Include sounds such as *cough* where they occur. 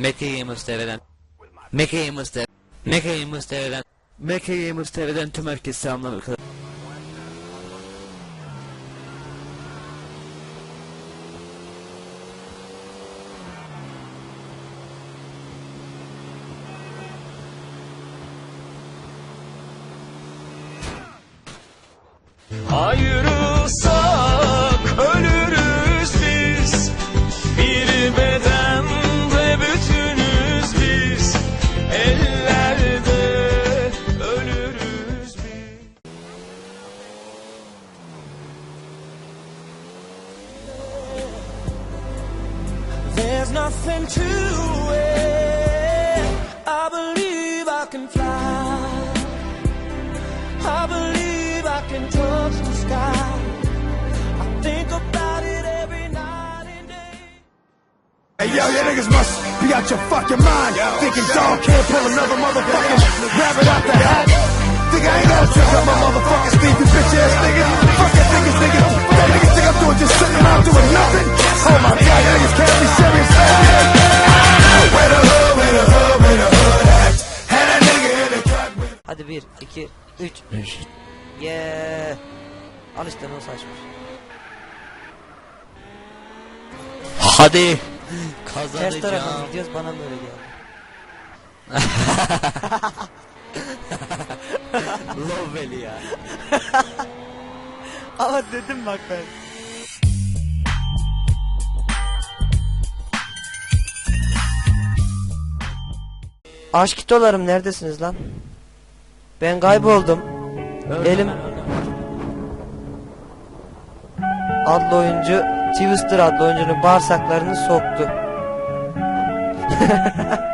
Mekke'yi Mustafa Mekke'yi Mustafa'dan Mekke'yi Mustafa'dan tüm herkes selamlar arkadaşlar. Ayrılsak ölürüz biz. Bir bedende bütünüz biz. Ellerde ölürüz biz. There's nothing to it. I believe I can fly Hey yo, you niggas must be out your fucking mind. Thinking dog can't pull another motherfucking rabbit out the hat. Think I ain't gonna trick up my motherfucking Steve, you bitch ass nigga. Fuck that niggas, nigga. That niggas think I'm doing just sitting around doing nothing. Oh my god, you niggas can't be serious. Where the hood, where the hood, where the hood at? Had a nigga in the cut with Hadi bir, iki, üç. Yeah. Al işte nasıl açmış. Hadi Ters tarafa kazanacağım. gidiyoruz bana böyle geldi. *laughs* Lovely ya. *laughs* Ama dedim bak ben. Aşk kitolarım neredesiniz lan? Ben kayboldum. Elim adlı oyuncu Twister adlı oyuncunun bağırsaklarını soktu. *laughs*